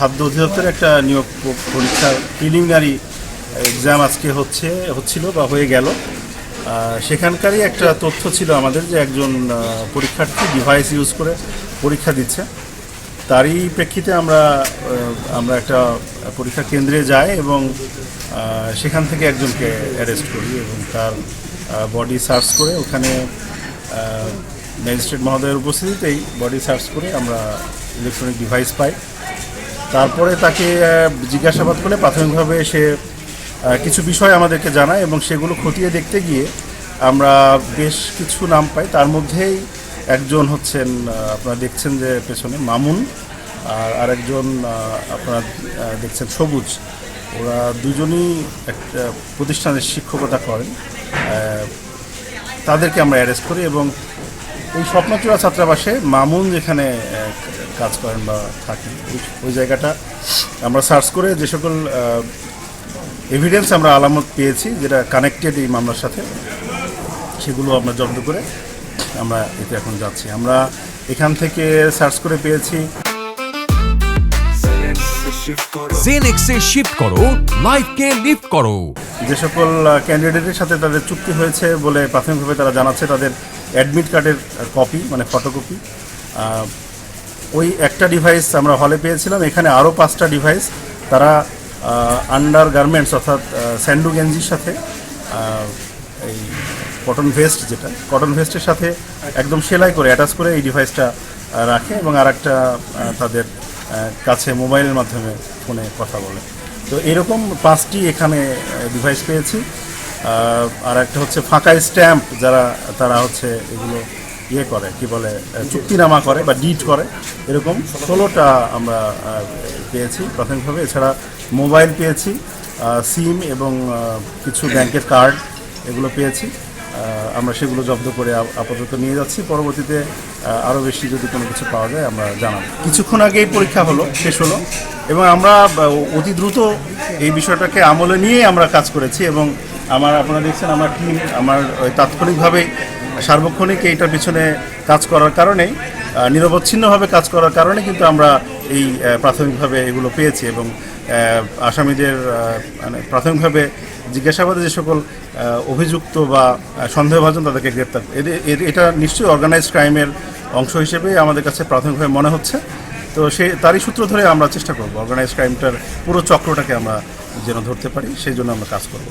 খাদ্য অধিদপ্তরের একটা নিয়োগ পরীক্ষার প্রিলিমিনারি এক্সাম আজকে হচ্ছে, হচ্ছিল বা হয়ে গেল। সেখানকারই একটা তথ্য ছিল আমাদের যে একজন পরীক্ষার্থী ডিভাইস ইউজ করে পরীক্ষা দিচ্ছে। তারই প্রেক্ষিতে আমরা আমরা একটা পরীক্ষা কেন্দ্রে যাই এবং সেখান থেকে একজনকে অ্যারেস্ট করি এবং তার বডি সার্চ করে ওখানে ম্যাজিস্ট্রেট মহোদয়ের উপস্থিতিতেই বডি সার্চ করে আমরা ইলেকট্রনিক ডিভাইস পাই। তারপরে তাকে জিজ্ঞাসাবাদ করলে প্রাথমিকভাবে সে কিছু বিষয় আমাদেরকে জানায় এবং সেগুলো খতিয়ে দেখতে গিয়ে আমরা বেশ কিছু নাম পাই। তার মধ্যেই একজন হচ্ছেন আপনারা দেখছেন যে পেছনে মামুন আর আরেকজন আপনারা দেখছেন সবুজ। ওরা দুজনই একটা প্রতিষ্ঠানের শিক্ষকতা করেন। তাদেরকে আমরা অ্যারেস্ট করি এবং এই স্বপ্নচূড়া ছাত্রাবাসে মামুন যেখানে কাজ করেন বা থাকেন ওই- জায়গাটা আমরা সার্চ করে যে সকল এভিডেন্স আমরা আলামত পেয়েছি যেটা কানেক্টেড এই মামলার সাথে সেগুলো আমরা জব্দ করে আমরা এতে এখন যাচ্ছি। আমরা এখান থেকে সার্চ করে পেয়েছি। জেনেক্সে শিফট করো লাইফকে লিফট করো। যে সকল ক্যান্ডিডেটের সাথে তাদের চুক্তি হয়েছে বলে প্রাথমিকভাবে তারা জানাচ্ছে তাদের অ্যাডমিট কার্ডের কপি মানে ফটোকপি ওই একটা ডিভাইস আমরা হলে পেয়েছিলাম, এখানে আরও পাঁচটা ডিভাইস তারা আন্ডার গার্মেন্টস অর্থাৎ স্যান্ডু গেঞ্জির সাথে এই কটন ভেস্ট যেটা কটন ভেস্টের সাথে একদম সেলাই করে অ্যাটাচ করে এই ডিভাইসটা রাখে এবং আর একটা তাদের কাছে মোবাইলের মাধ্যমে ফোনে কথা বলে। তো এরকম পাঁচটি এখানে ডিভাইস পেয়েছি। আর একটা হচ্ছে ফাঁকা স্ট্যাম্প যারা, তারা হচ্ছে এগুলো ইয়ে করে, কি বলে চুক্তিনামা করে বা ডিট করে। এরকম ষোলোটা আমরা পেয়েছি প্রাথমিকভাবে। এছাড়া মোবাইল পেয়েছি সিম এবং কিছু ব্যাংকের কার্ড এগুলো পেয়েছি। আমরা সেগুলো জব্দ করে আপাতত নিয়ে যাচ্ছি। পরবর্তীতে আরও বেশি যদি কোনো কিছু পাওয়া যায়, আমরা জানাব। কিছুক্ষণ আগেই পরীক্ষা হলো, শেষ হলো, এবং আমরা অতি দ্রুত এই বিষয়টাকে আমলে নিয়ে আমরা কাজ করেছি এবং আমার আপনারা দেখছেন, আমার টিম আমার ওই তাৎক্ষণিকভাবেই সার্বক্ষণিক এইটার পিছনে কাজ করার কারণেই নিরবচ্ছিন্নভাবে কাজ করার কারণে কিন্তু আমরা এই প্রাথমিকভাবে এগুলো পেয়েছি এবং আসামিদের মানে প্রাথমিকভাবে জিজ্ঞাসাবাদে যে সকল অভিযুক্ত বা সন্দেহভাজন তাদেরকে গ্রেপ্তার এটা নিশ্চয়ই অর্গানাইজ ক্রাইমের অংশ হিসেবে আমাদের কাছে প্রাথমিকভাবে মনে হচ্ছে। তো সে, তারই সূত্র ধরে আমরা চেষ্টা করব অর্গানাইজ ক্রাইমটার পুরো চক্রটাকে আমরা যেন ধরতে পারি, সেই জন্য আমরা কাজ করব।